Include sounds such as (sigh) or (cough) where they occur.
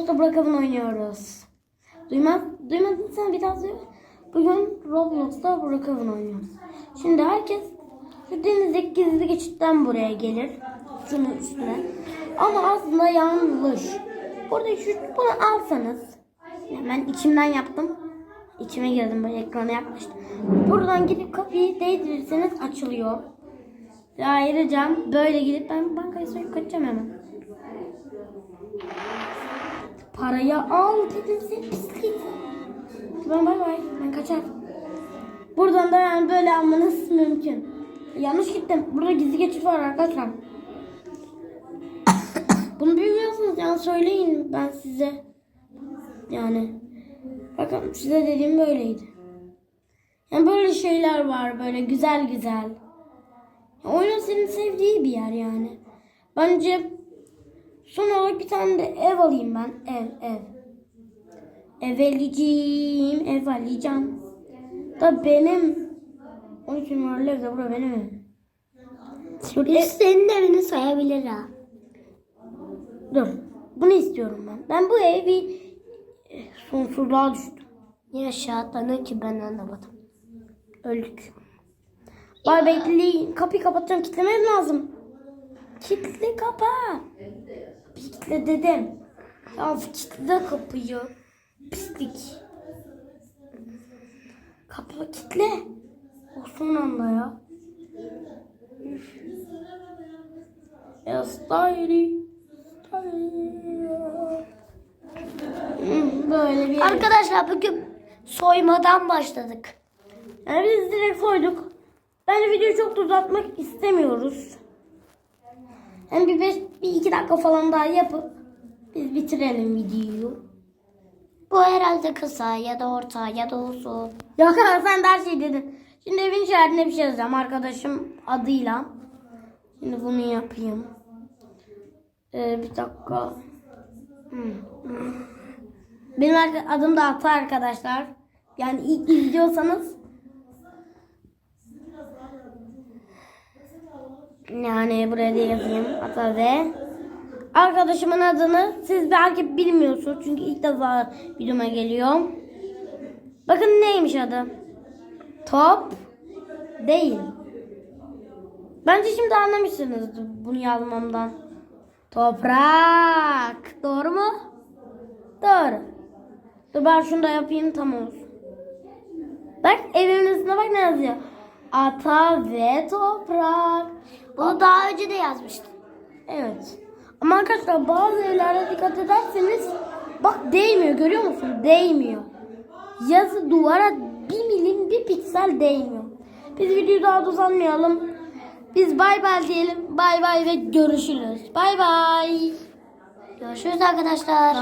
Roblox'ta Brookhaven oynuyoruz. Duymaz, duymadın sen bir daha duy. Bugün Roblox'ta Brookhaven oynuyoruz. Şimdi herkes şu denizdeki gizli geçitten buraya gelir. Şunun üstüne. Ama aslında yanlış. Burada şu bunu alsanız. Hemen içimden yaptım. İçime girdim böyle ekrana yaklaştım. Buradan gidip kapıyı değdirirseniz açılıyor. Ve ayrıca böyle gidip ben bankaya soyup kaçacağım hemen. Parayı al dedim sen pislik. Ben bay bay ben kaçar. Buradan da yani böyle almanız mümkün. Yanlış gittim. Burada gizli geçit var arkadaşlar. Bunu bilmiyorsunuz yani söyleyin ben size. Yani bakın size dediğim böyleydi. Yani böyle şeyler var böyle güzel güzel. Oyunun senin sevdiği bir yer yani. Bence son olarak bir tane de ev alayım ben. Ev ev. Ev alacağım. Ev alacağım. Da benim 12 numaralı evde bura benim evim. Biz senin evini sayabilir ha. Dur. Bunu istiyorum ben. Ben bu evi eh, sonsuzluğa düştüm. Niye aşağı atlanıyor ki ben anlamadım. Öldük. Bay bekleyin. Kapıyı kapatacağım. Kitlemem lazım. Kitle kapa. Kitle dedim. Ya kitle kapıyı. Pislik. Kapı kitle. O son anda ya. Üf. Ya style. Böyle bir Arkadaşlar bugün soymadan başladık. Yani biz direkt koyduk. Bence videoyu çok da uzatmak istemiyoruz. Hem bir, beş, bir iki dakika falan daha yapıp biz bitirelim videoyu. Bu herhalde kısa ya da orta ya da uzun. Yok abi (laughs) sen de her şey dedin. Şimdi evin işaretine bir şey yazacağım arkadaşım adıyla. Şimdi bunu yapayım. Ee, bir dakika. Hmm. Benim adım da Ata arkadaşlar. Yani ilk izliyorsanız Yani buraya da yazayım. Ata ve arkadaşımın adını siz belki bilmiyorsunuz. Çünkü ilk defa videoma geliyor. Bakın neymiş adı. Top değil. Bence şimdi anlamışsınızdır bunu yazmamdan. Toprak. Doğru mu? Doğru. Dur ben şunu da yapayım tam olsun. Bak evimin üstüne bak ne yazıyor. Ata ve toprak. Bunu daha önce de yazmıştım. Evet. Ama arkadaşlar bazı evlerde dikkat ederseniz bak değmiyor görüyor musun? Değmiyor. Yazı duvara bir milim bir piksel değmiyor. Biz videoyu daha da uzatmayalım. Biz bay bay diyelim. Bay bay ve görüşürüz. Bay bay. Görüşürüz arkadaşlar.